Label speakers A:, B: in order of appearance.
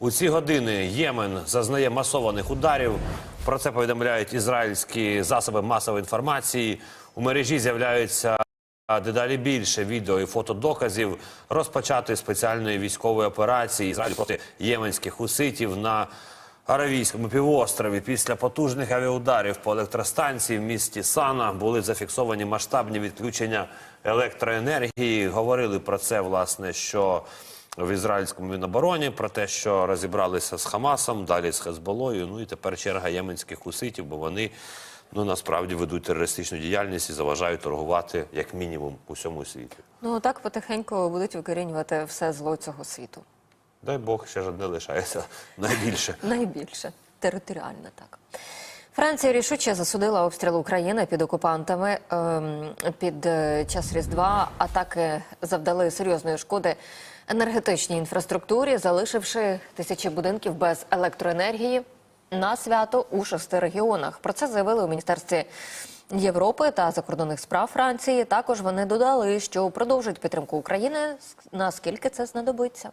A: У ці години Ємен зазнає масованих ударів. Про це повідомляють ізраїльські засоби масової інформації. У мережі з'являються дедалі більше відео і фотодоказів розпочатої спеціальної військової операції Ізраїлю проти єменських хуситів на Аравійському півострові. Після потужних авіаударів по електростанції в місті Сана були зафіксовані масштабні відключення електроенергії. Говорили про це, власне, що в ізраїльському мінобороні, про те, що розібралися з Хамасом, далі з Хезболою. Ну і тепер черга єменських хуситів, бо вони ну насправді ведуть терористичну діяльність і заважають торгувати як мінімум у всьому світі.
B: Ну так потихеньку будуть викорінювати все зло цього світу.
A: Дай Бог, ще ж одне лишається найбільше.
B: Найбільше територіально так. Франція рішуче засудила обстріл України під окупантами ем, під е, час Різдва. Атаки завдали серйозної шкоди енергетичній інфраструктурі, залишивши тисячі будинків без електроенергії на свято у шести регіонах. Про це заявили у міністерстві Європи та закордонних справ Франції. Також вони додали, що продовжують підтримку України наскільки це знадобиться.